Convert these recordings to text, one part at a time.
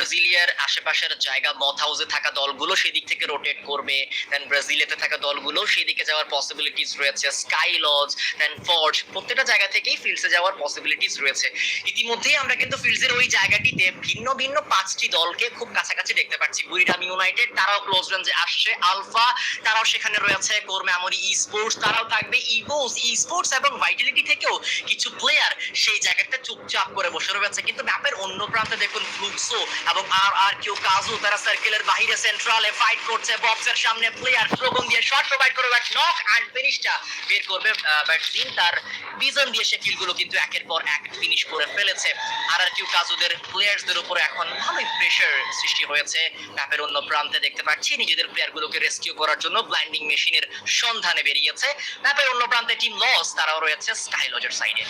ব্রাজিলিয়ার আশেপাশের জায়গা মথ হাউসে থাকা দলগুলো সেদিক থেকে রোটেট করবে দেন ব্রাজিলিয়াতে থাকা দলগুলো সেদিকে যাওয়ার পসিবিলিটিস রয়েছে। স্কাই লজ দেন ফর্জ প্রত্যেকটা জায়গা থেকেই ফিল্ডসে যাওয়ার পসিবিলিটিস রয়েছে। ইতিমধ্যেই আমরা কিন্তু ফিল্ডসের ওই জায়গাটিতে ভিন্ন ভিন্ন পাঁচটি দলকে খুব কাছাকাছি দেখতে পাচ্ছি। বুড়িরাম ইউনাইটেড তারাও ক্লোজ রেঞ্জে আসছে। আলফা তারাও সেখানে রয়েছে। কোর মেমোরি ই স্পোর্টস তারাও থাকবে। ইভোস ই স্পোর্টস এবং ভাইটালিটি থেকেও কিছু প্লেয়ার সেই জায়গাটা চুপচাপ করে বসে রয়েছে। কিন্তু ম্যাপের অন্য প্রান্তে দেখুন এবং আর আর কিউ কাজু তারা সার্কেলের বাইরে সেন্ট্রালে ফাইট করছে। বক্সের সামনে প্লেয়ার স্লোগন দিয়ে শট প্রোভাইড করে ব্যাট নক অ্যান্ড ফিনিশটা বের করবে ব্যাটসম্যান তার বিজন দিয়ে সে কিলগুলো কিন্তু একের পর এক ফিনিশ করে ফেলেছে। আর আর কিউ কাজুদের প্লেয়ার্সদের উপরে এখন ভালোই প্রেশার সৃষ্টি হয়েছে। ম্যাপের অন্য প্রান্তে দেখতে পাচ্ছি নিজেদের প্লেয়ারগুলোকে রেস্কিউ করার জন্য ব্লাইন্ডিং মেশিনের সন্ধানে বেরিয়েছে। ম্যাপের অন্য প্রান্তে টিম লস তারাও রয়েছে স্কাইলজের সাইডে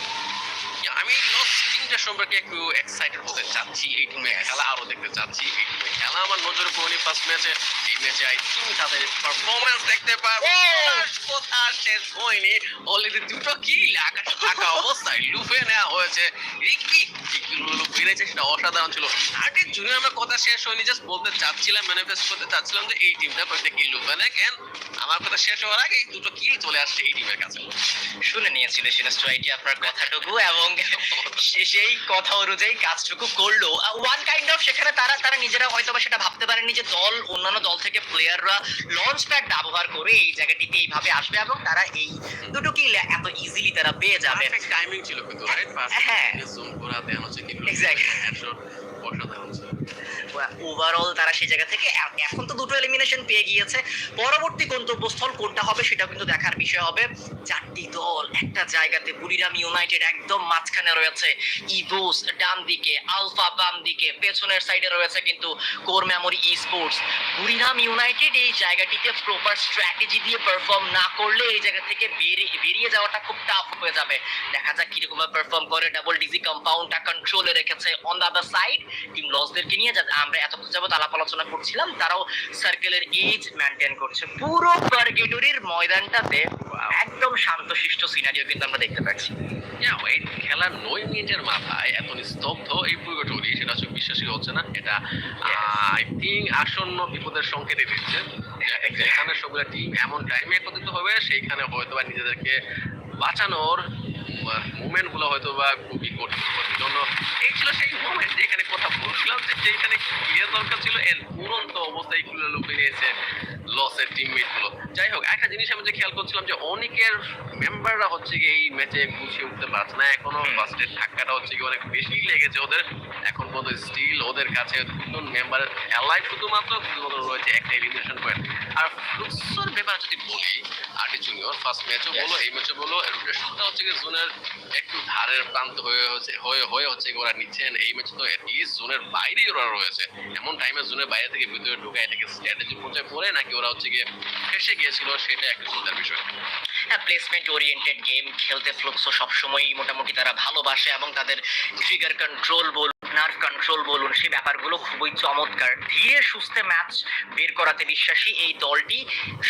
আমি লস টিমটা সম্পর্কে একটু এক্সাইটেড হতে চাচ্ছি এই টিমে খেলা আরও দেখতে চাচ্ছি। খেলা আমার নজরে পড়েনি ফার্স্ট ম্যাচে এই ম্যাচে আই থিঙ্ক তাদের পারফরমেন্স দেখতে পারব কথা শেষ হয়নি? অলরেডি দুটো কিল আকাশে থাকা অবস্থায় লুফে নেওয়া হয়েছে। রিকি কিলগুলো বেড়েছে সেটা অসাধারণ ছিল। জুনিয়র আমার কথা শেষ হয়নি জাস্ট বলতে চাচ্ছিলাম ম্যানিফেস্ট করতে চাচ্ছিলাম যে এই টিমটা কয়েকটা কিল লুফে নেয় কেন আমার কথা শেষ হওয়ার আগে দুটো কিল চলে আসছে এই টিমের কাছে। শুনে নিয়েছিল সিনেস্ট্রাইটি আপনার কথাটুকু এবং সেই কথা অনুযায়ী কাজটুকু করল। ওয়ান কাইন্ড অফ সেখানে তারা তারা নিজেরা হয়তো বা সেটা ভাবতে পারেনি যে দল অন্যান্য দল থেকে প্লেয়াররা লঞ্চ প্যাড ব্যবহার করে এই জায়গাটিতে এইভাবে আসবে এবং তারা এই দুটো কিল এত ইজিলি তারা পেয়ে যাবে। টাইমিং ছিল কিন্তু রাইট হ্যাঁ। জুম করা দেন হচ্ছে কি অসাধারণ ওভারঅল তারা সেই জায়গা থেকে এখন তো দুটো এলিমিনেশন পেয়ে গিয়েছে। পরবর্তী গন্তব্যস্থল কোনটা হবে সেটা কিন্তু দেখার বিষয় হবে। চারটি দল, একটা জায়গাতে বুড়িরাম ইউনাইটেড একদম মাঝখানে রয়েছে। ইভোস ডান দিকে, আলফা বাম দিকে, পেছনের সাইডে রয়েছে কিন্তু core memory esports Buriram United এই জায়গাটিতে প্রপার স্ট্র্যাটেজি দিয়ে পারফর্ম না করলে এই জায়গা থেকে বেরিয়ে বেরিয়ে যাওয়াটা খুব টাফ হয়ে যাবে। দেখা যাক কীরকম পারফর্ম করে। ডাবল ডিজি কম্পাউন্ডটা কন্ট্রোলে রেখেছে। On the other side team লসদেরকে নিয়ে আমরা এতক্ষণ যাবত আলাপ আলোচনা করছিলাম তারাও সার্কেলের এজ মেনটেন করছে। পুরো পার্গেটরির ময়দানটাতে একদম শান্তশিষ্ট সিনারিও কিন্তু আমরা দেখতে পাচ্ছি। খেলার নয় মিনিটের মাথায় এত নিস্তব্ধ এই পুরোটরি সেটা হচ্ছে বিশ্বাসই হচ্ছে না। এটা আই থিঙ্ক আসন্ন বিপদের সংকেতই দিচ্ছে। যেখানে সবগুলো টিম এমন টাইমে একত্রিত হবে সেইখানে হয়তো বা নিজেদেরকে বাঁচানোর মুভমেন্টগুলো হয়তো বা খুবই কঠিন জন্য এই ছিল সেই মোমেন্ট যেখানে কথা বলছিলাম যে যেখানে ক্লিয়ার দরকার ছিল এর উড়ন্ত অবস্থায়গুলো লোক নিয়েছে। লসের টিমমেটগুলো যাই হোক একটা জিনিস আমি যে খেয়াল করছিলাম যে অনেকের মেম্বাররা হচ্ছে কি এই ম্যাচে গুছিয়ে উঠতে পারছে না। এখনও ফার্স্টের ধাক্কাটা হচ্ছে কি অনেক বেশি লেগেছে ওদের। এখন পর্যন্ত স্টিল ওদের কাছে দুজন মেম্বার অ্যালাইভ শুধুমাত্র রয়েছে একটা এলিমিনেশন পয়েন্ট আর ফ্লুক্সের ব্যাপারে যদি বলি আর্টি জুনিয়র ফার্স্ট ম্যাচও বলো এই ম্যাচে বলো রোটেশনটা হচ্ছে কি জোনের একটু ধারের প্রান্ত হয়ে হচ্ছে হয়ে হয়ে হচ্ছে কি ওরা নিচ্ছেন। এই ম্যাচে তো এটলিস্ট জোনের বাইরেই ওরা রয়েছে। এমন টাইমে জোনের বাইরে থেকে ভিতরে ঢুকে এটাকে স্ট্র্যাটেজি পর্যায়ে পড়ে নাকি ওরা হচ্ছে গিয়ে ফেসে গিয়েছিল, সেটা একটা চিন্তার বিষয়। হ্যাঁ প্লেসমেন্ট ওরিয়েন্টেড গেম খেলতে ফ্লোক্সো সবসময়ই মোটামুটি তারা ভালোবাসে এবং তাদের ট্রিগার কন্ট্রোল বলুন নার্ভ কন্ট্রোল বলুন, সেই ব্যাপারগুলো খুবই চমৎকার। ধীরে সুস্থে ম্যাচ বের করাতে বিশ্বাসী এই দলটি।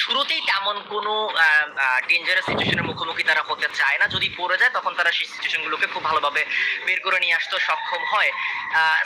শুরুতেই তেমন কোনো ডেঞ্জারাস সিচুয়েশনের মুখোমুখি তারা হতে চায় না। যদি পড়ে যায়, তখন তারা সেই সিচুয়েশনগুলোকে খুব ভালোভাবে বের করে নিয়ে আসতে সক্ষম হয়।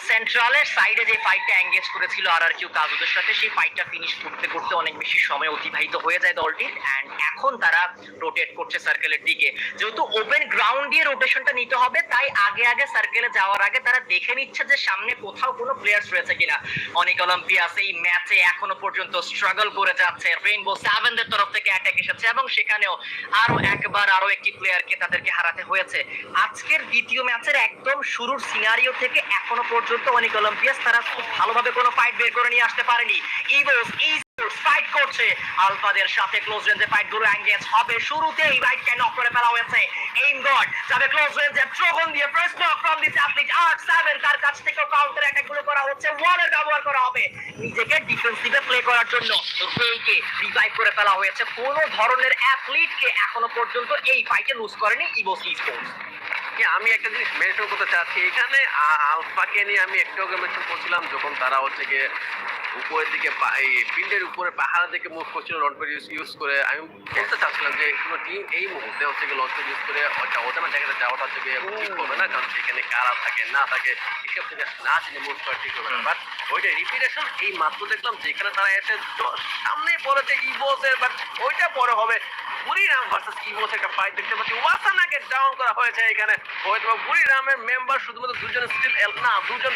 সেন্ট্রালের সাইডে যে ফাইটটা এঙ্গেজ করেছিল আর আর কিউ কাজুদের সাথে, সেই ফাইটটা ফিনিশ করতে করতে অনেক বেশি সময় অতিবাহিত হয়ে যায় দলটির। অ্যান্ড এখন তারা রোটেট করছে সার্কেলের দিকে। যেহেতু ওপেন গ্রাউন্ড দিয়ে রোটেশনটা নিতে হবে, তাই আগে আগে সার্কেলে যাওয়ার আগে তারা দেখে নিচ্ছে যে সামনে কোথাও কোনো প্লেয়ার্স রয়েছে কিনা। অনেক অলিম্পিয়াস এই ম্যাচে এখনও পর্যন্ত স্ট্রাগল করে যাচ্ছে। রেইনবো সেভেনদের তরফ থেকে অ্যাটাক এসেছে এবং সেখানেও আরও একবার আরও একটি প্লেয়ারকে তাদেরকে হারাতে হয়েছে। আজকের দ্বিতীয় ম্যাচের একদম শুরুর সিনারিও থেকে এখনও পর্যন্ত অনেক অলিম্পিয়াস তারা খুব ভালোভাবে কোনো ফাইট বের করে নিয়ে আসতে পারেনি। ইভোস ই ফাইট করছে। আলফাদের সাথে ক্লোজ রেঞ্জে ফাইটগুলো এঙ্গেজ হবে শুরুতেই রাইটকে নক করে ফেলা হয়েছে? এইম গড যাবে ক্লোজ রেঞ্জে ট্রোগন দিয়ে first knock from this athlete R seven তার কাছ থেকে কাউন্টার অ্যাটাকগুলো করা হচ্ছে ওয়ালের ব্যবহার করা হবে। নিজেকে ডিফেন্সিভে প্লে করার জন্য। রেইকে রিভাইভ করে ফেলা হয়েছে। কোনো ধরনের অ্যাথলিটকে এখনও পর্যন্ত এই ফাইটে লুজ করেনি ইভো স্পোর্টস আমি একটা জিনিস মেনশন করতে চাচ্ছি। এখানে আলফাকে নিয়ে আমি একটু মেনশন করছিলাম, যখন তারা হচ্ছে গিয়ে উপরের দিকে এই ফিল্ডের উপরে পাহাড়ের দিকে মুভ করছিল লঞ্চপ্যাড ইউজ ইউজ করে। আমি বলতে চাচ্ছিলাম যে কোনো টিম এই মুহূর্তে হচ্ছে গিয়ে লঞ্চপ্যাড ইউজ করে ওটা জায়গাতে যাওয়াটা হচ্ছে গিয়ে ঠিক হবে না কারণ সেখানে কারা থাকে না থাকে এসব থেকে না জেনে মুভ করা ঠিক হবে না। বাট ওইটা রিপিটেশন এই মাত্র দেখলাম যেখানে তারা এসে সামনে পড়েছে ইভোসের বাট ওইটা পরে হবে। বুড়িরাম ভার্সেস ইভোস একটা ফাইট দেখতে পাচ্ছি। ওয়াসানাকে ডাউন করা হয়েছে এখানে। হয়তো বুড়িরামের মেম্বার শুধুমাত্র দুজন স্টিল না দুজন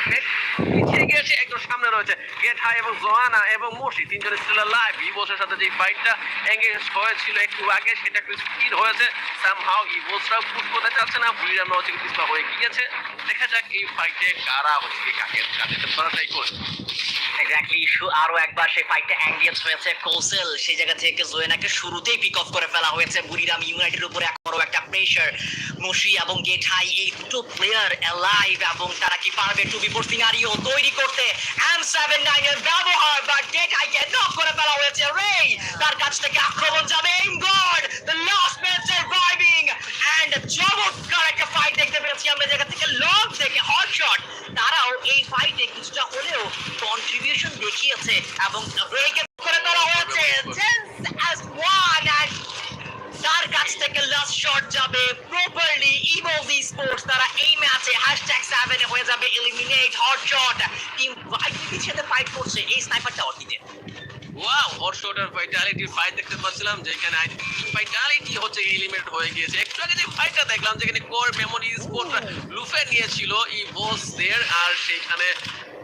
পিছিয়ে গিয়েছে একজন সামনে রয়েছে। গেট হাই এবং জোয়ানা এবং মোশি তিনজন স্টিল লাইভ ইভোসের সাথে যে ফাইটটা এঙ্গেজ হয়েছিল একটু আগে, সেটা একটু স্পিড হয়েছে। সামহাও ইভোসরাও পুশ করতে চাচ্ছে না বুড়িরামরা হচ্ছে পিছপা হয়ে গিয়েছে। দেখা যাক এই ফাইটে কারা হচ্ছে কাকে কাটাতে পারা ট্রাই করে এক্স্যাক্টলি আরও একবার সেই ফাইটটা এঙ্গেজ হয়েছে। কৌশল, সেই জায়গা থেকে জোয়েনাকে শুরুতেই পিক অফ করে ফেলা হয়েছে। বুড়িরাম ইউনাইটেড উপরে এখনও একটা প্রেশার মুশি এবং গেট হাই এই দুটো প্লেয়ার অ্যালাইভ এবং তারা কি পারবে টু বিফোর সিনারিও তৈরি করতে? এম সেভেন নাইন এর ব্যবহার বা গেট কে নক করে ফেলা হয়েছে। রে তার কাছ থেকে আক্রমণ যাবে। এম god the last man surviving and চমৎকার একটা ফাইট দেখতে পেয়েছি আমরা জায়গা থেকে লং থেকে হট শট তারাও এই ফাইটে কিছুটা হলেও কন্ট্রিবিউশন দেখিয়েছে এবং ব্রেক করে তারা হয়েছে। As one and তার কাছ থেকে লাস্ট শট যাবে প্রপারলি ইভল দি স্পোর্টস তারা এই ম্যাচে হ্যাশট্যাগ সেভেনে হয়ে যাবে এলিমিনেট হট শট টিম ভাইকিংয়ের সাথে ফাইট করছে, এই স্নাইপারটা অর্কিতে ওয়াও হটশটার ফাইটালিটি ফাইট দেখতে পাচ্ছিলাম, যেখানে আই ফাইটালিটি হচ্ছে এলিমিনেট হয়ে গিয়েছে। একটু আগে যে ফাইটটা দেখলাম, যেখানে কোর মেমোরি স্পোর্ট লুফে নিয়েছিল ই বস দের আর সেখানে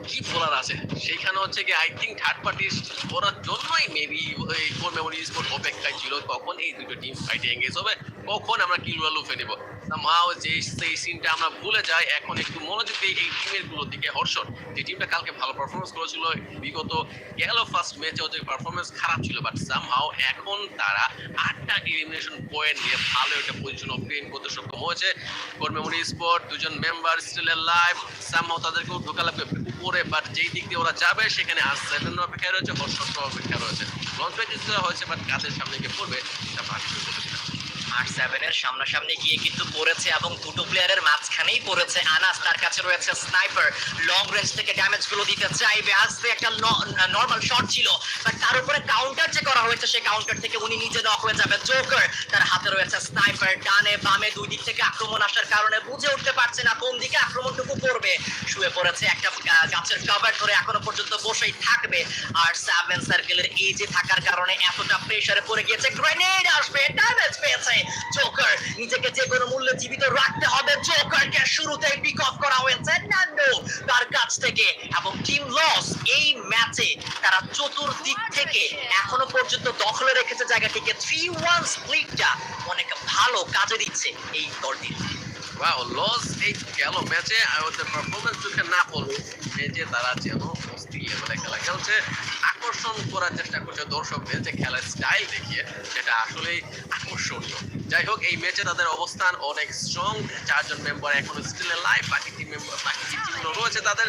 কি বলার আছে? সেইখানে হচ্ছে কি আই থিঙ্ক থার্ড পার্টি করার জন্যই মেবি এই ফোর মেমোরি স্পোর্ট অপেক্ষায় ছিল, কখন এই দুটো টিম ফাইটে এঙ্গেজ হবে, কখন আমরা কিলুয়ালু লুফে নিব। সামহাও যে সেই সিনটা আমরা ভুলে যাই, এখন একটু মনোযোগ দিই এই টিমেরগুলোর দিকে হর্ষণ। যে টিমটা কালকে ভালো পারফরমেন্স করেছিল, বিগত গেল ফার্স্ট ম্যাচে ওদের পারফরমেন্স খারাপ ছিল বাট সামহাও এখন তারা আটটা এলিমিনেশন পয়েন্ট নিয়ে ভালো একটা পজিশন অবটেইন করতে সক্ষম হয়েছে। কোর মেমোরি স্পোর্ট দুজন মেম্বার স্টিল লাইভ সামহাও তাদেরকেও ঢোকালে উপরে বাট যেই দিক দিয়ে ওরা যাবে, সেখানে আর সেভেন অপেক্ষায় রয়েছে হর্ষণ অপেক্ষা রয়েছে। লঞ্চ হয়েছে বাট কাদের সামনে গিয়ে পড়বে পারি না। আর সেভেনের সামনাসামনি গিয়ে কিন্তু পড়েছে এবং দুটো প্লেয়ারের মাঝখানেই পড়েছে। আনাস, তার কাছে রয়েছে স্নাইপার লং রেঞ্জ থেকে ড্যামেজগুলো দিতে চাইবে। আসতে একটা নর্মাল শট ছিল বাট তার উপরে কাউন্টার যে করা হয়েছে, সেই কাউন্টার থেকে উনি নিজে নক হয়ে যাবে। জোকার তার হাতে রয়েছে স্নাইপার ডানে বামে দুই দিক থেকে আক্রমণ আসার কারণে বুঝে উঠতে পারছে না কোন দিকে আক্রমণটুকু করবে। শুয়ে পড়েছে একটা গাছের কভার ধরে এখনও পর্যন্ত বসেই থাকবে। আর সেভেন সার্কেলের এই যে থাকার কারণে এতটা প্রেসারে পড়ে গিয়েছে। গ্রেনেড আসবে ড্যামেজ পেয়েছে। জোকার নিজেকে যে কোনো মূল্যে জীবিত রাখতে হবে। জোকারকে শুরুতেই পিক অফ করা হয়েছে নান্ডো তার কাছ থেকে। এবং টিম লস এই ম্যাচে তারা চতুর্দিক থেকে এখনও পর্যন্ত দখলে রেখেছে জায়গাটিকে। থ্রি ওয়ান স্প্লিটটা অনেক ভালো কাজে দিচ্ছে এই দলটির ওয়াও লস এই গেল ম্যাচে ওদের পারফরমেন্স চোখে না পড়ল ম্যাচে তারা যেন অস্থির খেলা খেলছে। আকর্ষণ করার চেষ্টা করছে দর্শকদের যে খেলার স্টাইল দেখিয়ে, সেটা আসলেই আকর্ষণীয়। যাই হোক এই ম্যাচে তাদের অবস্থান অনেক স্ট্রং চারজন মেম্বার এখন স্টিলে লাইভ বাকি টিম মেম্বার বাকি যে টিমগুলো রয়েছে, তাদের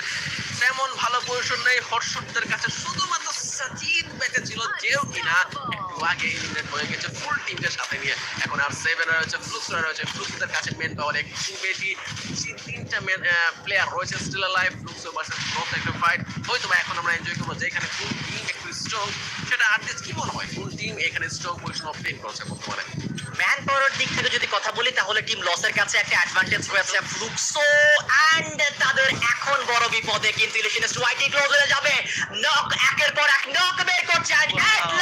তেমন ভালো পজিশন নেই। হর্ষদের কাছে শুধুমাত্র সাজিদ বেঁচে ছিল, যেও কিনা একটু আগে এলিমিনেট হয়ে গেছে ফুল টিমকে সাথে নিয়ে। এখন আর সেভেন রয়েছে ফ্লুক্সরা রয়েছে। ফ্লুক্সদের কাছে মেন পাওয়ার একটু বেশি তিন- তিনটা মেন প্লেয়ার রয়েছে still live flux versus flux একটা ফাইট হয়তো এখন আমরা এনজয় করব যেখানে ফুল টিম একটু স্ট্রং সেটা আর্টিস্ট কি মনে হয়? ফুল টিম এখানে স্ট্রং পজিশন অবটেইন করছে বর্তমানে? ম্যান পাওয়ার দিক থেকে যদি কথা বলি তাহলে টিম লসের কাছে একটা অ্যাডভান্টেজ রয়েছে। ফ্লুক্সো এন্ড তাদের এখন বড় বিপদে কিন্তু ইলিশিনিস্ট ওয়াইটি ক্লোজ হয়ে যাবে। নক একের পর এক নক বের করছে এট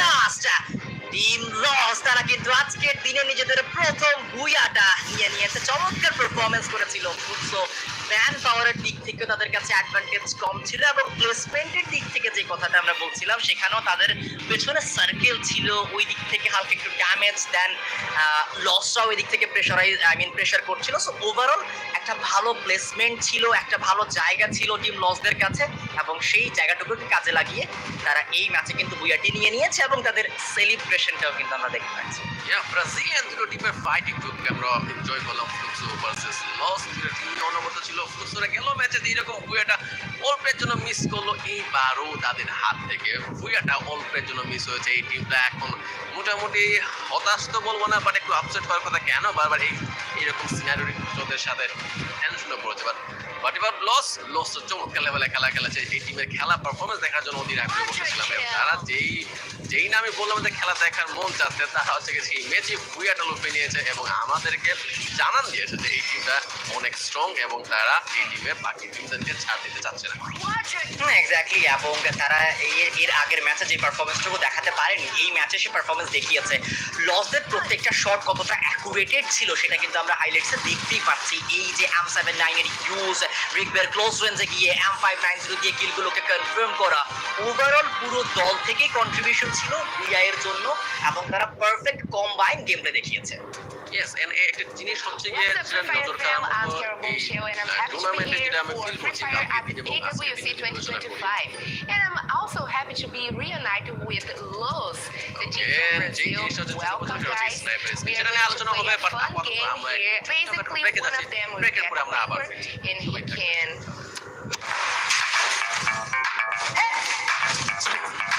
লাস্ট টিম লস তারা কিন্তু আজকের দিনে নিজেদের প্রথম বুয়াটা নিয়ে নিয়েছে। চমৎকার পারফরমেন্স করেছিল ফ্লুক্সো ম্যান পাওয়ারের দিক থেকে তাদের কাছে অ্যাডভান্টেজ কম ছিল এবং প্লেসমেন্টের দিক থেকে যে কথাটা আমরা বলছিলাম, সেখানেও তাদের পেছনে সার্কেল ছিল। ওই দিক থেকে হালকা একটু ড্যামেজ দেন লসরাও ওই দিক থেকে প্রেশারাইজ আই মিন প্রেশার করছিল। সো ওভারঅল একটা ভালো প্লেসমেন্ট ছিল, একটা ভালো জায়গা ছিল টিম লসদের কাছে এবং সেই জায়গাটুকুকে কাজে লাগিয়ে তারা এই ম্যাচে কিন্তু বুয়াটি নিয়ে নিয়েছে এবং তাদের সেলিব্রেশনটাও কিন্তু আমরা দেখতে পাচ্ছি। ব্রাজিলিয়ান দুটো টিমের ফাইট একটু আমরা এনজয় করলাম ফ্লুক্সো ভার্সেস লস দুটো টিম ছিল। ছিল। ফুসুরা গেল ম্যাচে এইরকম ভুয়াটা অল্পের জন্য মিস করল এইবারও তাদের হাত থেকে। ভুয়াটা অল্পের জন্য মিস হয়েছে এই টিমটা এখন মোটামুটি হতাশ তো বলব না বাট একটু আপসেট হওয়ার কথা কেন? বারবার এই এরকম সিনারির কোচদের সাথে টেনশনে পড়েছে। বাট বাট এবার লস লস চমৎকার লেভেলে খেলা খেলেছে। এই টিমের খেলা পারফরমেন্স দেখার জন্য অধীর আগ্রহ বসেছিলাম। তারা যেই যেই না আমি বললাম যে খেলা দেখার মন চাচ্ছে তারা হচ্ছে গেছে এই ম্যাচে ভুইয়াটা লুপে নিয়েছে এবং আমাদেরকে জানান দিয়েছে যে এই টিমটা অনেক স্ট্রং এবং তারা এই টিমের বাকি টিমদেরকে ছাড় দিতে চাচ্ছে না। এক্স্যাক্টলি এবং তারা এর আগের ম্যাচে যে পারফরমেন্সটুকু দেখাতে পারেনি, এই ম্যাচে সে পারফরমেন্স দেখিয়েছে। লসদের প্রত্যেকটা শট কতটা অ্যাকুরেটেড ছিল, সেটা কিন্তু আমরা হাইলাইটসে দেখতেই পাচ্ছি। এই যে এম সেভেন নাইনের ইউজ রিগবের ক্লোজ রেঞ্জে গিয়ে এম ফাইভ নাইন জিরো দিয়ে কিলগুলোকে কনফার্ম করা। ওভারঅল পুরো দল থেকেই কন্ট্রিবিউশন ছিল বিআইয়ের জন্য, এবং তারা পারফেক্ট কম্বাইন গেম প্লে দেখিয়েছে। ইয়েস এন্ড একটা জিনিস হচ্ছে গিয়ে What's up, যেটা Free Fire নজর fam? কাড়ার I'm মতো Carol এই Bombshell, and I'm happy to be টুর্নামেন্টে here যেটা আমি for ফিল Free করছি Fire কালকে at এবং আজকে AWC দিনে বিবেচনা করি 2025. And I'm also happy to be reunited with Los, the team Okay, from যেই Brazil. জিনিসটা হচ্ছে Welcome, সেটা হচ্ছে guys. sniper skill। We are সেটা নিয়ে going to আলোচনা play হবে, a but fun আপাতত game আমরা here. একটা Basically, break এ one যাচ্ছি। of them will Break এর get পরে a আমরা আবার number, ফিরছি। and he সবাই থাকবেন। can তো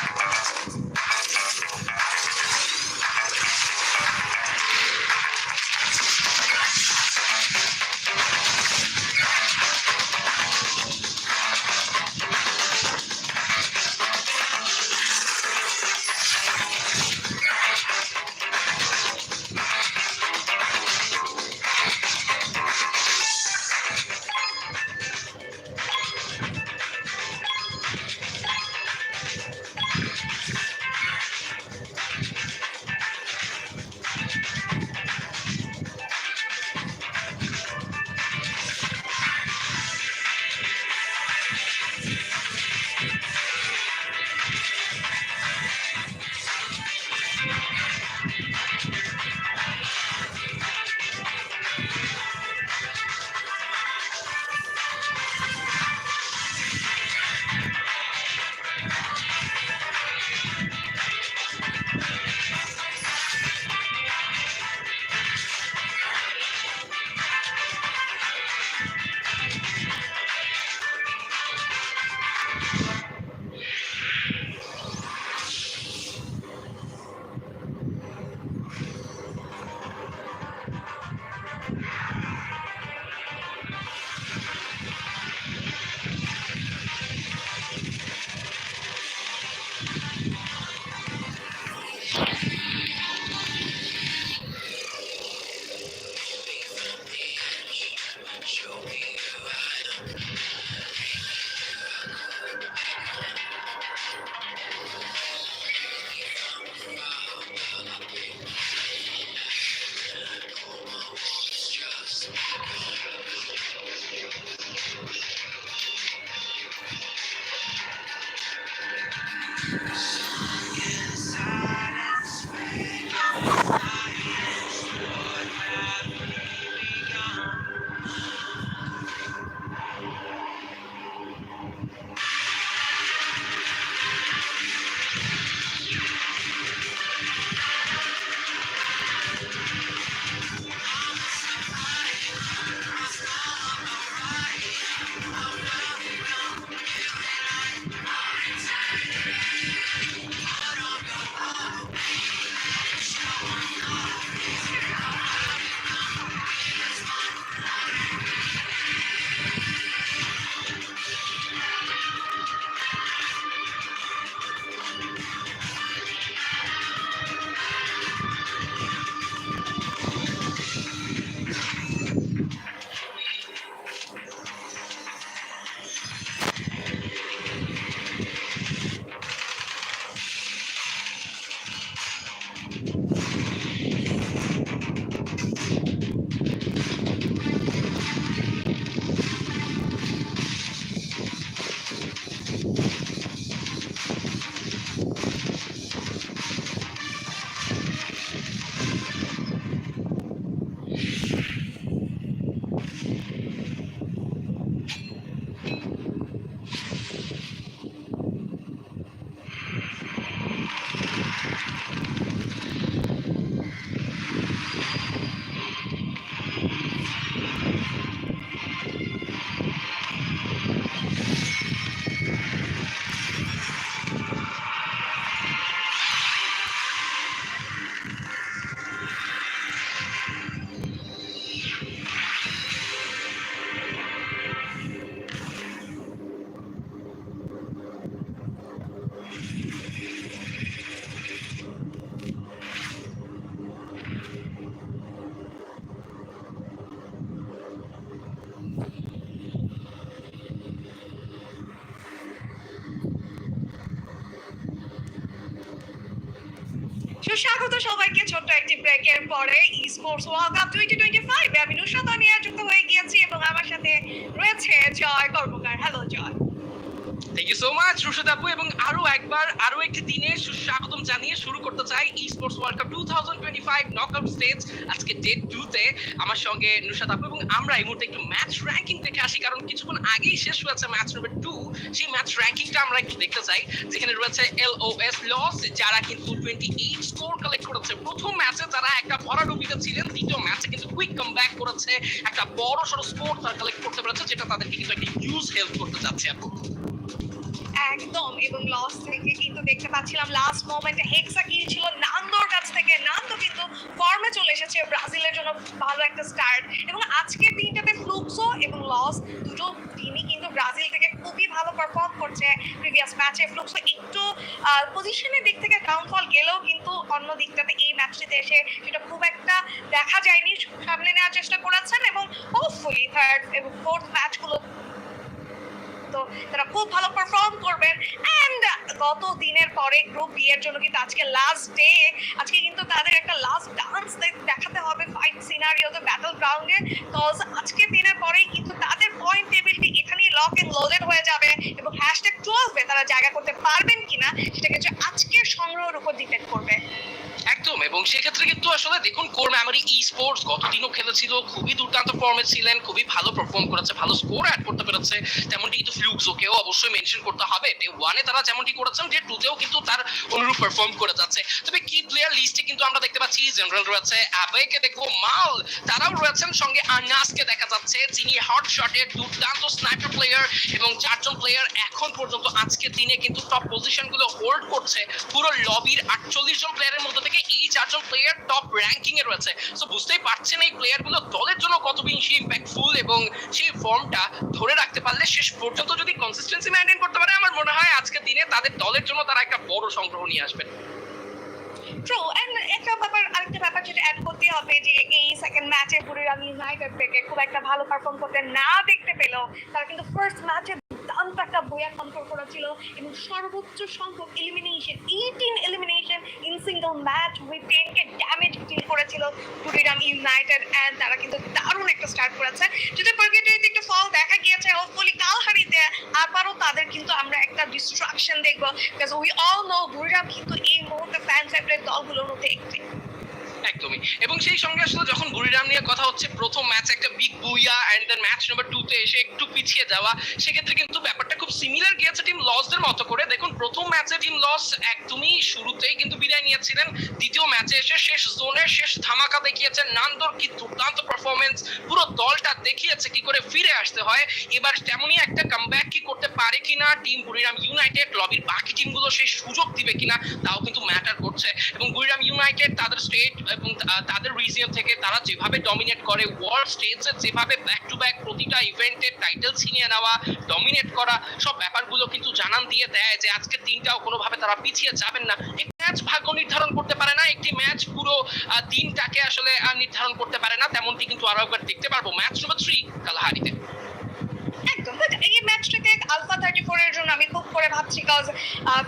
স্বাগত সবাইকে ছোট্ট একটি ব্রেকের পরে world cup twenty twenty five আমি যুক্ত হয়ে গিয়েছি এবং আমার সাথে রয়েছে Joy Karmakar. Hello Joy. Thank you so much আপু, এবং আরও একবার, আরও একটি দিনে জানিয়ে শুরু করতে চাই esports world cup two thousand twenty five stage আজকে ডে টু তে আমার সঙ্গে নুশাদ আপু এবং আমরা এই মুহূর্তে একটু ম্যাচ র্যাঙ্কিং দেখে আসি, কারণ কিছুক্ষণ আগেই শেষ হয়েছে ম্যাচ নাম্বার সেই ম্যাচ র্যাঙ্কিংটা আমরা একটু দেখতে চাই। যেখানে রয়েছে এল ও এস লস যারা কিন্তু টোয়েন্টি এইট স্কোর কালেক্ট করেছে। প্রথম ম্যাচে তারা একটা ভরাডুবিতে ছিলেন, দ্বিতীয় ম্যাচে কিন্তু কুইক কাম ব্যাক করেছে। একটা বড় সড়ো স্কোর তারা কালেক্ট করতে পেরেছে, যেটা তাদেরকে কিন্তু একটা হিউজ হেল্প করতে যাচ্ছে আপু একদম, এবং লস থেকে কিন্তু দেখতে পাচ্ছিলাম লাস্ট মোমেন্টে হেক্সা গিয়েছিল নান্দোর কাছ থেকে। নান্দো কিন্তু ফর্মে চলে এসেছে, ব্রাজিলের জন্য ভালো একটা স্টার্ট এবং আজকের দিনটাতে ফ্লুক্সো এবং লস দুটো টিমই কিন্তু ব্রাজিল থেকে খুবই ভালো পারফর্ম করছে প্রিভিয়াস ম্যাচে ফ্লুক্সো একটু পজিশনের দিক থেকে ডাউনফল গেলেও কিন্তু অন্য দিকটাতে এই ম্যাচটিতে এসে সেটা খুব একটা দেখা যায়নি সামনে নেওয়ার চেষ্টা করেছেন এবং হোপফুলি থার্ড এবং ফোর্থ ম্যাচগুলো তো তারা খুব ভালো পারফর্ম করবেন। এন্ড গত দিনের পরে গ্রুপ বি এর জন্য কিন্তু আজকে লাস্ট ডে আজকে কিন্তু তাদের একটা লাস্ট ডান্স দেখাতে হবে ফাইট সিনারিওতে ব্যাটল গ্রাউন্ডে কজ আজকের দিনের পরেই কিন্তু তাদের পয়েন্ট টেবিলটি এখানেই লক এন্ড লোডেড হয়ে যাবে এবং হ্যাশট্যাগ টুয়েলভে তারা জায়গা করতে পারবেন কিনা, সেটা কিন্তু আজকের সংগ্রহের উপর ডিপেন্ড করবে। একদম, এবং সেক্ষেত্রে কিন্তু আসলে দেখুন, কোর মেমোরি ই স্পোর্টস গতদিনও খেলেছিল, খুবই দুর্দান্ত ফর্মে ছিলেন, খুবই ভালো পারফর্ম করেছে, ভালো স্কোর অ্যাড করতে পেরেছে, তেমনটি কিন্তু ফ্লুক্সোকেও অবশ্যই মেনশন করতে হবে। ডে ওয়ানে তারা যেমনটি করেছেন ডে টুতেও কিন্তু তার অনুরূপ পারফর্ম করে যাচ্ছে। তবে কি প্লেয়ার লিস্টে কিন্তু আমরা দেখতে পাচ্ছি জেনারেল রয়েছে অ্যাবেকে দেখব মাল, তারাও রয়েছেন, সঙ্গে আনাসকে দেখা যাচ্ছে, যিনি হট শটের দুর্দান্ত স্নাইপার প্লেয়ার এবং চারজন প্লেয়ার এখন পর্যন্ত আজকের দিনে কিন্তু টপ পজিশনগুলো হোল্ড করছে। পুরো লবির আটচল্লিশ জন প্লেয়ারের মধ্যে থেকে এই চারজন প্লেয়ার টপ র্যাঙ্কিং এ রয়েছে। সো বুঝতেই পারছেন এই প্লেয়ারগুলো দলের জন্য কত বেশি ইম্প্যাক্টফুল এবং সেই ফর্মটা ধরে রাখতে পারলে শেষ পর্যন্ত যদি কনসিস্টেন্সি মেনটেন করতে পারে, আমার মনে হয় আজকের দিনে তাদের দলের জন্য তারা একটা বড় সংগ্রহ নিয়ে আসবেন। ট্রু এন্ড একটা ব্যাপার, আরেকটা ব্যাপার যেটা অ্যাড করতে হবে যে এই সেকেন্ড ম্যাচে বুড়িরাম ইউনাইটেড থেকে খুব একটা ভালো পারফর্ম করতে না দেখতে পেলেও তারা কিন্তু ফার্স্ট ম্যাচে দুর্দান্ত একটা বইয়া কন্ট্রোল করেছিল এবং সর্বোচ্চ সংখ্যক elimination eighteen elimination in single match with টেনকে damage deal করেছিল বুড়িরাম ইউনাইটেড অ্যান্ড তারা কিন্তু দারুণ একটা স্টার্ট করেছে। যদি পরগেটিতে একটু ফল দেখা গিয়েছে হোপফুলি কালহারিতে আবারও তাদের কিন্তু আমরা একটা ডিস্ট্রাকশন দেখব। Because we all know Buriram কিন্তু এই মুহূর্তে ফ্যান ফেভারিট দলগুলোর মধ্যে একটি একদমই। এবং সেই সঙ্গে আসলে যখন বুড়িরাম নিয়ে কথা হচ্ছে, প্রথম ম্যাচ একটা big booyah and then match number two তে এসে একটু পিছিয়ে যাওয়া, সেক্ষেত্রে কিন্তু ব্যাপারটা খুব সিমিলার গিয়েছে টিম লসদের মতো করে। দেখুন, প্রথম ম্যাচে টিম লস একদমই শুরুতেই কিন্তু বিদায় নিয়েছিলেন। দ্বিতীয় ম্যাচে এসে শেষ জোনের শেষ ধামাকা দেখিয়েছেন। নান্দর কি দুর্দান্ত পারফরমেন্স পুরো দলটা দেখিয়েছে কি করে ফিরে আসতে হয়। এবার তেমনই একটা কামব্যাক কি করতে পারে কিনা টিম বুড়িরাম ইউনাইটেড লবির বাকি টিমগুলো সেই সুযোগ দিবে কিনা, তাও কিন্তু ম্যাটার করছে। এবং বুড়িরাম ইউনাইটেড তাদের স্টেট এবং তাদের রিজিয়ন থেকে তারা যেভাবে ডমিনেট করে ওয়ার্ল্ড স্টেজে যেভাবে ব্যাক টু ব্যাক প্রতিটা ইভেন্টের টাইটেল ছিনিয়ে নেওয়া ডমিনেট করা, সব ব্যাপারগুলো কিন্তু জানান দিয়ে দেয় যে আজকের দিনটাও কোনোভাবে তারা পিছিয়ে যাবেন না। ম্যাচ ভাগ্য নির্ধারণ করতে পারে না, একটি ম্যাচ পুরো দিনটাকে আসলে নির্ধারণ করতে পারে না, তেমনটি কিন্তু আরও একবার দেখতে পারব। ম্যাচ নম্বর থ্রি কালাহারিতে একদম এই ম্যাচটাকে আলফা থার্টি ফোর এর জন্য আমি খুব করে ভাবছি কজ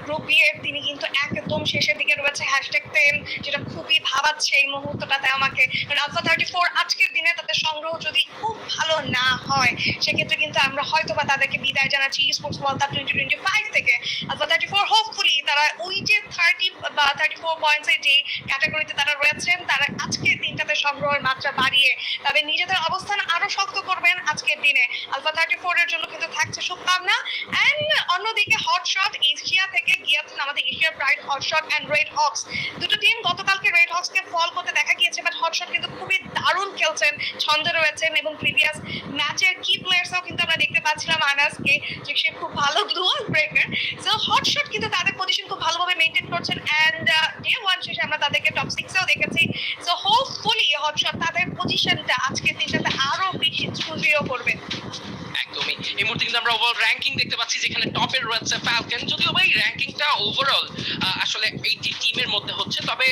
গ্রুপ বি তিনি কিন্তু একদম শেষের দিকে রয়েছে। হ্যাশট্যাগ টেন যেটা খুবই ভাবাচ্ছে এই মুহূর্তটাতে আমাকে। আলফা থার্টি ফোর আজকের দিনে তাদের সংগ্রহ যদি খুব ভালো না হয়, সেক্ষেত্রে কিন্তু আমরা হয়তো বা তাদেরকে বিদায় জানাচ্ছি sports world twenty twenty five থেকে। আলফা থার্টি ফোর হোপফুলি তারা ওই যে থার্টি বা থার্টি ফোর পয়েন্টসের যে ক্যাটাগরিতে তারা রয়েছেন তারা আজকের দিনটাতে সংগ্রহের মাত্রা বাড়িয়ে তাদের নিজেদের অবস্থান আরও শক্ত করবেন আজকের দিনে। আলফা থার্টি ফোর এর জন্য কিন্তু থাকছে শুভকামনা। অ্যান্ড অন্যদিকে হটশট এশিয়া থেকে গিয়েছেন আমাদের Asia pride hotshot and red hawks দুটো টিম গতকালকে রেড হক্সকে ফল করতে দেখা গিয়েছে বাট হটশট কিন্তু খুবই দারুণ খেলছেন, ছন্দে রয়েছেন এবং প্রিভিয়াস ম্যাচের কি প্লেয়ার্সও কিন্তু আমরা দেখতে পাচ্ছিলাম আনাসকে, যে সে খুব ভালো গ্লোয়াল ব্রেকার সো হটশট কিন্তু তাদের পজিশন খুব ভালোভাবে মেনটেন করছেন অ্যান্ড ডে ওয়ান শেষে আমরা তাদেরকে টপ সিক্সেও দেখেছি। সো হোপফুলি হটশট তাদের পজিশনটা আজকের দিনটাতে আরও বেশি সুদৃঢ় করবে। একদমই। এই মুহূর্তে কিন্তু আমরা ওভারঅল র্যাঙ্কিং দেখতে পাচ্ছি যেখানে টপে রয়েছে ফ্যালকন যদিও ভাই র্যাঙ্কিংটা ওভারঅল আসলে এইটি টিমের মধ্যে হচ্ছে। তবে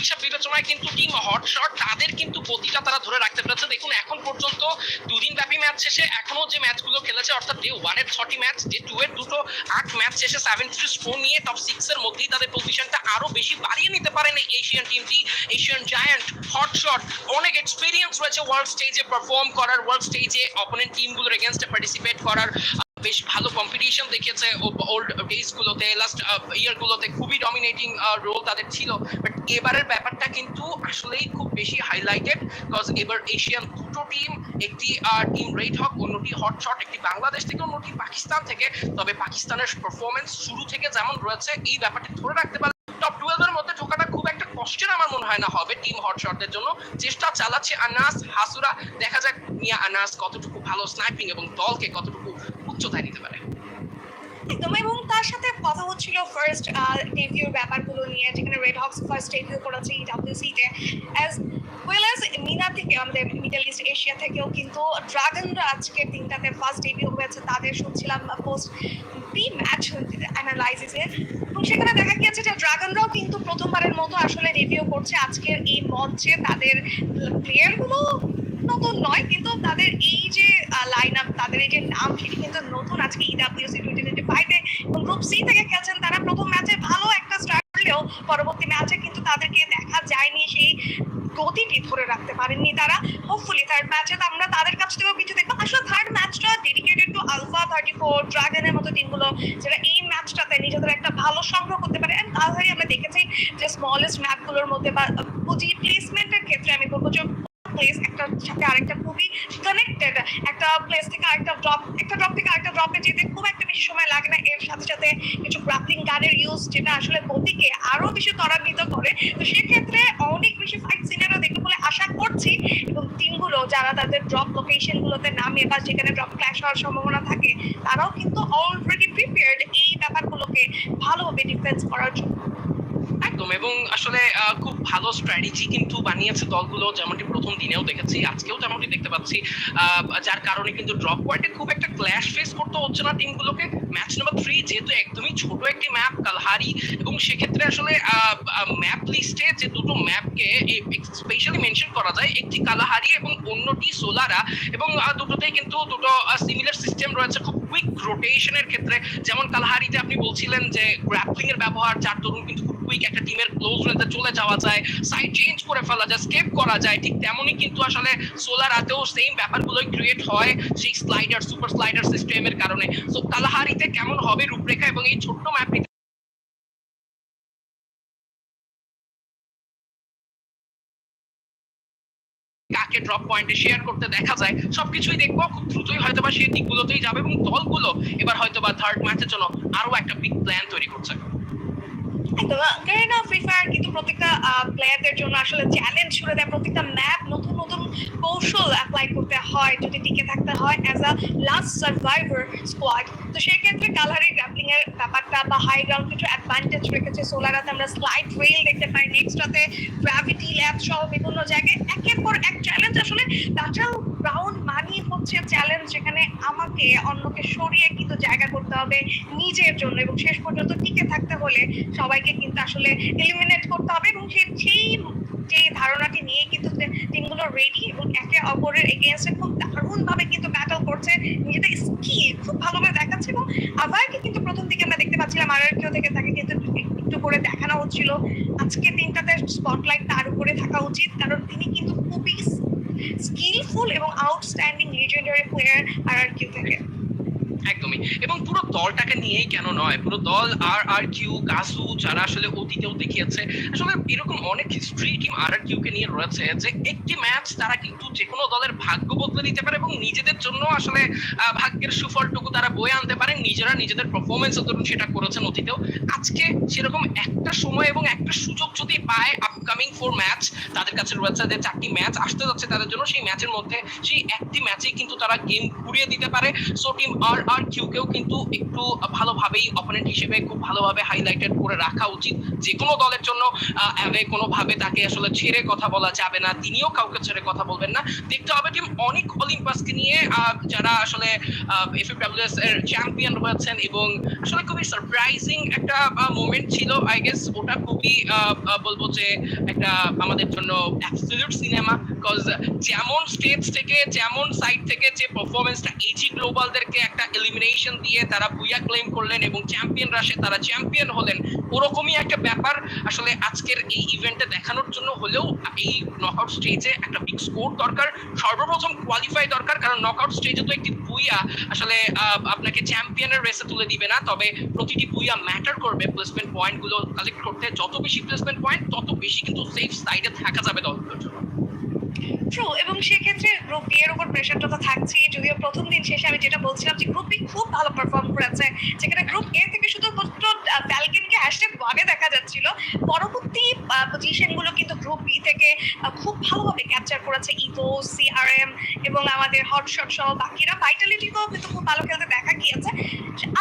হিসাব বিবেচনায় কিন্তু টিম হটশট তাদের কিন্তু গতিটা তারা ধরে রাখতে পেরেছে। দেখুন, এখন পর্যন্ত দুদিন ব্যাপী ম্যাচ শেষে এখনও যে ম্যাচগুলো খেলেছে, অর্থাৎ ডে ওয়ানের ছটি ম্যাচ ডে টু এর দুটো আট ম্যাচ শেষে সেভেন টু স্কোর নিয়ে টপ সিক্স এর মধ্যেই তাদের পজিশনটা আরও বেশি বাড়িয়ে নিতে পারেন এশিয়ান টিমটি এশিয়ান জায়ান্ট হটশট অনেক এক্সপিরিয়েন্স রয়েছে ওয়ার্ল্ড স্টেজে পারফর্ম করার ওয়ার্ল্ড স্টেজে অপোনেন্ট টিমগুলোর এগেনস্টে পার্টিসিপেট করার বেশ ভালো কম্পিটিশন দেখিয়েছে ওল্ড ডেজ গুলোতে লাস্ট ইয়ার গুলোতে খুবই ডমিনেটিং রোল তাদের ছিল। বাট এবারের ব্যাপারটা কিন্তু আসলেই খুব বেশি হাইলাইটেড বিকজ এবার এশিয়ান দুটো টিম একটি টিম রেড হক অন্যটি হট শট একটি বাংলাদেশ থেকে, অন্যটি পাকিস্তান থেকে। তবে পাকিস্তানের পারফরমেন্স শুরু থেকে যেমন রয়েছে, এই ব্যাপারটা ধরে রাখতে পারলে টপ টুয়েলভের কষ্টের আমার মনে হয় না হবে। টিম হটশটদের জন্য চেষ্টা চালাচ্ছে আনাস, হাসুরা। দেখা যাক মিয়া আনাস কতটুকু ভালো স্নাইপিং এবং দলকে কতটুকু উচ্চতায় নিতে পারে। একদম, এবং তার সাথে কথা হচ্ছিল ফার্স্ট ডেবিউর ব্যাপারগুলো নিয়ে, যেখানে রেড হক্স ফার্স্ট ডেবিউ করেছে ইডাব্লিউসি তে অ্যাজ ওয়েল অ্যাজ মিনা থেকে আমাদের মিডল ইস্ট এশিয়া থেকেও কিন্তু ড্রাগনরা আজকে তিনটাতে ফার্স্ট ডেবিউ হয়েছে। তাদের শুনছিলাম পোস্ট প্রি ম্যাচ অ্যানালাইসিসে সেখানে দেখা গিয়েছে যে ড্রাগনরাও কিন্তু প্রথমবারের মতো আসলে রিভিউ করছে আজকের এই মঞ্চে। তাদের প্লেয়ারগুলো নতুন নয়, কিন্তু তাদের এই যে লাইন আপ তাদের এই যে নাম, সেটি কিন্তু নতুন। আজকে ইডাব্লিউসি টোয়েন্টি টোয়েন্টি ফাইভে এবং গ্রুপ সি থেকে খেলছেন তারা। প্রথম ম্যাচে ভালো একটা স্টার্ট পরবর্তী ম্যাচে কিন্তু তাদেরকে দেখা যায়নি, সেই গতিটি ধরে রাখতে পারেননি তারা। হোপফুলি থার্ড ম্যাচে আমরা তাদের কাছ থেকেও কিছু দেখব আসলে থার্ড ম্যাচটা dedicated to alpha thirty four ড্রাগনের মতো টিমগুলো যারা এই ম্যাচটাতে নিজেদের একটা ভালো সংগ্রহ করতে পারে। অ্যান্ড কালহারি আমরা দেখেছি যে স্মলেস্ট ম্যাপগুলোর মধ্যে বা, পুঁজি প্লেসমেন্টের ক্ষেত্রে আমি বলব যে প্লেস একটা সাথে আরেকটা খুবই কানেক্টেড একটা প্লেস থেকে আরেকটা ড্রপ একটা ড্রপ থেকে আরেকটা ড্রপে যেতে খুব একটা বেশি সময় লাগে না। এর সাথে সাথে কিছু গ্রাপলিং গার্ডের ইউজ যেটা আসলে গতিকে আরও বেশি ত্বরান্বিত করে। তো সেক্ষেত্রে অনেক বেশি ফাইট সিনারও দেখবে বলে আশা করছি। এবং টিমগুলো যারা তাদের ড্রপ লোকেশন গুলোতে নামে বা যেখানে ড্রপ ক্ল্যাশ হওয়ার সম্ভাবনা থাকে, তারাও কিন্তু অলরেডি প্রিপেয়ার্ড এই ব্যাপারগুলোকে ভালোভাবে ডিফেন্স করার জন্য। একদম, এবং আসলে খুব ভালো স্ট্র্যাটেজি কিন্তু বানিয়েছে দলগুলো, যেমনটি প্রথম দিনেও দেখেছি, আজকেও তেমনটি দেখতে পাচ্ছি। যার কারণে কিন্তু ড্রপ পয়েন্টে খুব একটা ক্ল্যাশ ফেস করতে হচ্ছে না টিমগুলোকে ম্যাচ নাম্বার থ্রি যেহেতু একদমই ছোট একটি ম্যাপ কালহারি এবং সেক্ষেত্রে আসলে ম্যাপ লিস্টে যে দুটো ম্যাপকে স্পেশালি মেনশন করা যায়, একটি কালাহারি এবং অন্যটি সোলারা এবং দুটোতেই কিন্তু দুটো সিমিলার সিস্টেম রয়েছে খুব কুইক রোটেশনের ক্ষেত্রে। যেমন কালহারিতে আপনি বলছিলেন যে গ্র্যাপলিং এর ব্যবহার, যার দরুন কিন্তু খুব কুইক একটা টিমের ক্লোজ রেঞ্জে চলে যাওয়া যায় সাইড চেঞ্জ করে ফেলা যায় স্কেপ করা যায়, ঠিক তেমনই কিন্তু আসলে সোলার আতেও সেম ব্যাপারগুলোই ক্রিয়েট হয় সেই স্লাইডার সুপার স্লাইডার সিস্টেমের কারণে। সো কালাহারিতে কেমন হবে রূপরেখা এবং এই ছোট্ট ম্যাপটি কাকে ড্রপ পয়েন্টে শেয়ার করতে দেখা যায়, সবকিছুই দেখব, খুব দ্রুতই হয়তো বা সেই দিকগুলোতেই যাবে এবং দলগুলো এবার হয়তো বা থার্ড ম্যাচের জন্য আরও একটা বিগ প্ল্যান তৈরি করছে। গারিনা ফ্রি ফায়ার কিন্তু প্রত্যেকটা প্লেয়ারদের জন্য আসলে চ্যালেঞ্জ ছুড়ে দেয় ম্যাপ নতুন নতুন কৌশল অ্যাপ্লাই করতে হয়, যদি টিকে থাকতে হয় as a last survivor squad তো সেক্ষেত্রে কালারি গ্রাপলিং এর ব্যাপারটা বা হাই গ্রাউন্ড কিছু অ্যাডভান্টেজ রেখেছে সোলারাতে আমরা স্লাইড রেল দেখতে পাই। নেক্সটটাতে গ্র্যাভিটি ল্যাব সহ বিভিন্ন জায়গায় একের পর এক চ্যালেঞ্জ আসলে ন্যাচারাল গ্রাউন্ড মানি হচ্ছে চ্যালেঞ্জ যেখানে আমাকে অন্যকে সরিয়ে কিন্তু জায়গা করতে হবে নিজের জন্য এবং শেষ পর্যন্ত টিকে থাকতে হলে সবাইকে কিন্তু আসলে এলিমিনেট করতে হবে এবং সেই যে ধারণাটি নিয়ে কিন্তু টিমগুলো রেডি এবং একে অপরের এগেনস্টে খুব দারুণভাবে কিন্তু ব্যাটল করছে। নিজেদের স্কিল খুব ভালোভাবে দেখাচ্ছে এবং আবারকে কিন্তু প্রথম দিকে আমরা দেখতে পাচ্ছিলাম আর কেউ থেকে তাকে কিন্তু একটু করে দেখানো হচ্ছিল। আজকে দিনটাতে স্পটলাইট তার উপরে থাকা উচিত কারণ তিনি কিন্তু খুবই স্কিলফুল এবং outstanding legendary player R Q থেকে। একদমই। এবং পুরো দলটাকে নিয়েই কেন নয়? পুরো দল আর আর কিউ কাসু, যারা আসলে অতীতেও দেখিয়েছে, আসলে এরকম অনেক history team R R Q কে নিয়ে রয়েছে যে একটি ম্যাচ তারা কিন্তু যে কোনো দলের ভাগ্য বদলে দিতে পারে এবং নিজেদের জন্য আসলে ভাগ্যের সুফলটুকু তারা বয়ে আনতে পারে। নিজেরা নিজেদের পারফরমেন্স ধরুন সেটা করেছেন অতীতেও। আজকে সেরকম একটা সময় এবং একটা সুযোগ যদি পায় আপকামিং ফোর ম্যাচ তাদের কাছে রয়েছে যে চারটি ম্যাচ আসতে যাচ্ছে তাদের জন্য, সেই ম্যাচের মধ্যে সেই একটি ম্যাচে কিন্তু তারা গেম ঘুরিয়ে দিতে পারে। সো টিম আর আর কিউকেও কিন্তু একটু ভালোভাবেই অপোনেন্ট হিসেবে খুব ভালোভাবে হাইলাইটেড করে রাখা উচিত। যে কোনো দলের জন্য অ্যাভে কোনোভাবে তাকে আসলে ছেড়ে কথা বলা যাবে না। তিনিও কাউকে ছেড়ে কথা বলবেন না। দেখতে হবে টিম অনেক অলিম্পাসকে নিয়ে যারা আসলে এফএফডব্লিউএস এর চ্যাম্পিয়ন হয়েছেন এবং আসলে খুবই সারপ্রাইজিং একটা মোমেন্ট ছিল। আই গেস ওটা খুবই বলব যে একটা আমাদের জন্য অ্যাবসলিউট সিনেমা বিকজ যেমন স্টেজ থেকে, যেমন সাইড থেকে যে পারফরমেন্সটা এজি গ্লোবালদেরকে একটা এলিমিনেশন দিয়ে তারা বুয়া ক্লেম করলেন এবং চ্যাম্পিয়ন রাশে তারা চ্যাম্পিয়ন হলেন। ওরকমই একটা ব্যাপার আসলে আজকের এই ইভেন্টে দেখানোর জন্য হলেও এই নকআউট স্টেজে একটা বিগ স্কোর দরকার। সর্বপ্রথম কোয়ালিফাই দরকার, কারণ নকআউট স্টেজে তো একটি বুইয়া আসলে আপনাকে চ্যাম্পিয়নের রেসে তুলে দিবে না। তবে প্রতিটি বুইয়া ম্যাটার করবে প্লেসমেন্ট পয়েন্টগুলো কালেক্ট করতে। যত বেশি প্লেসমেন্ট পয়েন্ট তত বেশি কিন্তু সেফ সাইডে থাকা যাবে দলগুলোর জন্য। ট্রু এবং সেক্ষেত্রে গ্রুপ বি এর উপর প্রেশারটা তো থাকছেই। যদিও প্রথম দিন শেষে আমি যেটা বলছিলাম যে গ্রুপ বি খুব ভালো পারফর্ম করেছে। যেখানে গ্রুপ এ থেকে শুধুমাত্র ফ্যালকেনকে হ্যাশট্যাগ ওয়ানে দেখা যাচ্ছিল। পরবর্তী পজিশনগুলো কিন্তু গ্রুপ বি থেকে খুব ভালোভাবে ক্যাপচার করেছে ইভো সিআরএম এবং আমাদের হটশট সহ বাকিরা। ভাইটালিটিকেও কিন্তু খুব ভালো খেলতে দেখা গিয়েছে।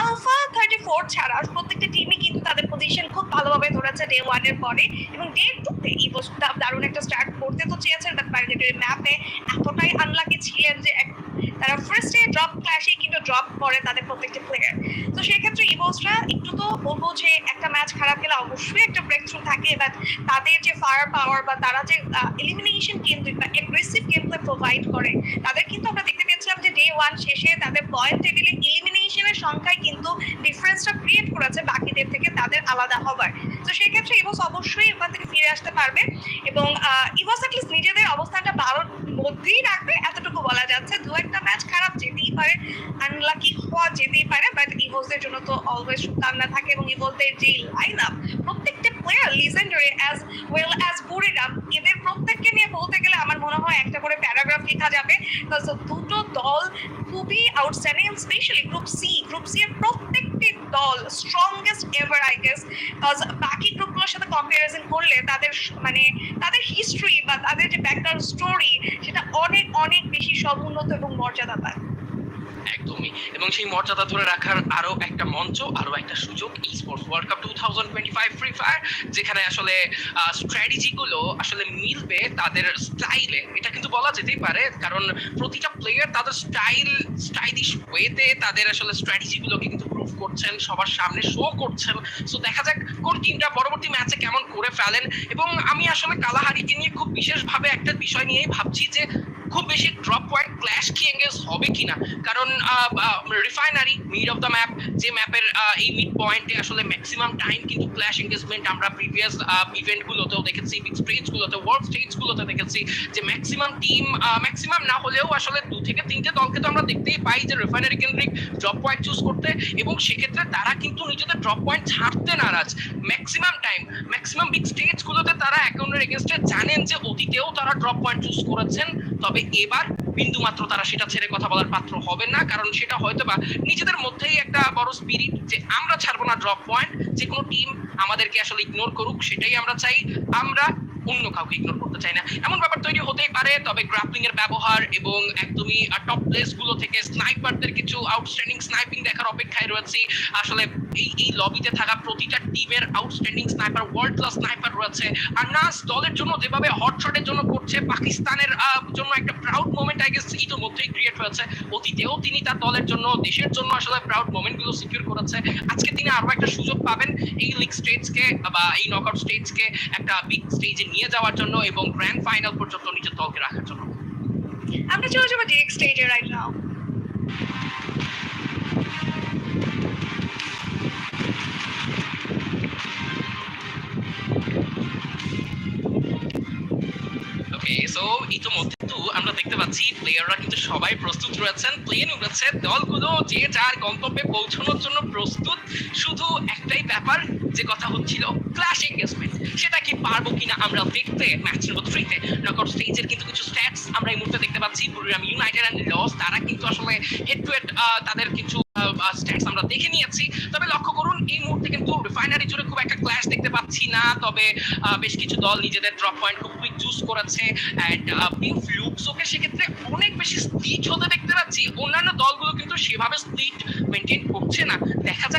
আলফা থার্টি ফোর ছাড়া প্রত্যেকটা টিমই কিন্তু তাদের পজিশন খুব ভালোভাবে ধরেছে ডে ওয়ানের পরে। এবং ডে টুতে ইভো দারুণ একটা স্টার্ট করতে তো চেয়েছেন বাট বাইরের ম্যাপে এতটাই আনলাকি ছিলেন যে এক- তারা ফার্স্টে ড্রপ ক্লাসেই কিন্তু ড্রপ করে তাদের প্রত্যেকটা প্লেয়ার তো সেক্ষেত্রে ইভোসরা একটু তো বলব যে একটা ম্যাচ খারাপ গেলে অবশ্যই একটা ব্রেক থ্রু থাকে বাট তাদের যে ফায়ার পাওয়ার বা তারা যে এলিমিনেশন কেন্দ্রিক বা এগ্রেসিভ গেম প্লে প্রোভাইড করে, তাদের কিন্তু আমরা দেখতে পেয়েছিলাম যে ডে ওয়ান শেষে তাদের পয়েন্ট টেবিলে এলিমিনেশনের সংখ্যায় কিন্তু ডিফারেন্সটা ক্রিয়েট করেছে বাকিদের থেকে তাদের আলাদা হবার। তো সেক্ষেত্রে ইভোস অবশ্যই ওখান থেকে ফিরে আসতে পারবে এবং ইভোস অ্যাটলিস্ট নিজেদের অবস্থানটা ভালোর মধ্যেই রাখবে, এতটুকু বলা যাচ্ছে। দু একটা ম্যাচ খারাপ যেতেই পারে আনলাকি হওয়া যেতেই পারে বাট ইভোসদের জন্য তো অলওয়েজ শুভকামনা থাকে এবং ইভোসদের যে লাইন আপ প্রত্যেকটা player legendary as well as Buriram এদের প্রত্যেককে নিয়ে বলতে গেলে আমার মনে হয় একটা করে প্যারাগ্রাফ লেখা যাবে। দুটো দল খুবই outstanding specially group C group C এর প্রত্যেকটি দল স্ট্রংগেস্ট এভার আই গেস বাকি গ্রুপগুলোর সাথে কম্পারিজন করলে তাদের মানে তাদের হিস্ট্রি বা তাদের যে ব্যাকগ্রাউন্ড স্টোরি সেটা অনেক অনেক বেশি সমুন্নত এবং মর্যাদাবান একদমই। এবং সেই মর্যাদা ধরে রাখার আরও একটা মঞ্চ, আরও একটা সুযোগ esports world cup two thousand twenty five free fire যেখানে আসলে স্ট্র্যাটেজি গুলো আসলে মিলবে তাদের স্টাইলে এটা কিন্তু বলা যেতেই পারে, কারণ প্রতিটা প্লেয়ার তাদের স্টাইল স্টাইলিশ ওয়েতে তাদের আসলে স্ট্র্যাটেজি গুলোকে কিন্তু করছেন, সবার সামনে শো করছেন। সো দেখা যাক কোন টিমটা পরবর্তী ম্যাচে কেমন করে ফেলেন। এবং আমি আসলে কালাহারিকে নিয়ে খুব বিশেষভাবে একটা বিষয় নিয়েই ভাবছি যে খুব বেশি ড্রপ পয়েন্ট ক্ল্যাশ কি এঙ্গেজ হবে কিনা? কারণ refinery mid of the map যে ম্যাপের এই মিড পয়েন্টে আসলে ম্যাক্সিমাম টাইম কিন্তু ক্ল্যাশ এঙ্গেজমেন্ট আমরা প্রিভিয়াস ইভেন্টগুলোতেও দেখেছি বিগ স্টেজ গুলোতে ওয়ার্ল্ড স্টেজ গুলোতে দেখেছি, যে ম্যাক্সিমাম টিম ম্যাক্সিমাম না হলেও আসলে দু থেকে তিনটে দলকে তো আমরা দেখতেই পাই যে রিফাইনারি কেন্দ্রিক ড্রপ পয়েন্ট চুজ করতে এবং সেক্ষেত্রে তারা কিন্তু নিজেদের ড্রপ পয়েন্ট ছাড়তে নারাজ। ম্যাক্সিমাম টাইম ম্যাক্সিমাম বিগ স্টেজগুলোতে তারা অ্যাকাউন্টের এগেনস্টে জানেন যে অতীতেও তারা ড্রপ পয়েন্ট চুজ করেছেন, তবে এবার বিন্দু মাত্র তারা সেটা ছেড়ে কথা বলার পাত্র হবে না, কারণ সেটা হয়তো বা নিজেদের মধ্যেই একটা বড় স্পিরিট যে আমরা ছাড়বো না ড্রপ পয়েন্ট যে কোনো টিম আমাদেরকে আসলে ইগনোর করুক, সেটাই আমরা চাই। আমরা অন্য কাউকে ইগনোর করতে চাই না। এমন ব্যাপার তৈরি হতেই পারে, তবে গ্রাপলিং এর ব্যবহার এবং একদমই টপ প্লেসগুলো থেকে স্নাইপারদের কিছু আউটস্ট্যান্ডিং স্নাইপিং দেখার অপেক্ষায় রয়েছে। আসলে এই এই লবিতে থাকা প্রতিটা টিমের outstanding sniper world class sniper রয়েছে। আর নাস দলের জন্য যেভাবে হটশটের জন্য করছে, পাকিস্তানের জন্য একটা প্রাউড মোমেন্ট আই গেস ইতিমধ্যেই ক্রিয়েট হয়েছে। অতীতেও তিনি তার দলের জন্য, দেশের জন্য আসলে প্রাউড মোমেন্টগুলো সিকিউর করেছে। আজকে তিনি আরও একটা সুযোগ পাবেন এই লিগ স্টেজকে বা এই নকআউট স্টেজকে একটা বিগ স্টেজে নিয়ে যাওয়ার জন্য এবং গ্র্যান্ড ফাইনাল পর্যন্ত নিজের দলকে রাখার জন্য। আমরা চলে যাব ডিরেক্ট স্টেজে রাইট নাও সো ইতিমধ্যে তো আমরা দেখতে পাচ্ছি প্লেয়াররা কিন্তু সবাই প্রস্তুত রয়েছেন প্লেন উড়েছে দলগুলো যে যার গন্তব্যে পৌঁছানোর জন্য প্রস্তুত। শুধু একটাই ব্যাপার যে কথা হচ্ছিল ক্লাস এঙ্গেজমেন্ট সেটা কি পারব কিনা আমরা দেখতে ম্যাচ নম্বর থ্রিতে নকআউট স্টেজের কিন্তু কিছু স্ট্যাটস আমরা এই মুহূর্তে দেখতে পাচ্ছি। বুড়িরাম ইউনাইটেড অ্যান্ড লস তারা কিন্তু আসলে হেড টু হেড তাদের কিছু স্ট্যাটস আমরা দেখে নিয়েছি। তবে লক্ষ্য করুন, এই মুহূর্তে কিন্তু রিফাইনারি জুড়ে খুব একটা দেখতে পাচ্ছি না। তবে বেশ কিছু দল নিজেদের ড্রপ পয়েন্ট খুব কুইক চুজ করেছে। অ্যান্ড টিম ফ্লুক্সোকে সেক্ষেত্রে অনেক বেশি স্পিড হতে দেখতে পাচ্ছি। অন্যান্য দলগুলো কিন্তু সেভাবে স্পিড মেনটেন করছে না। দেখা যাক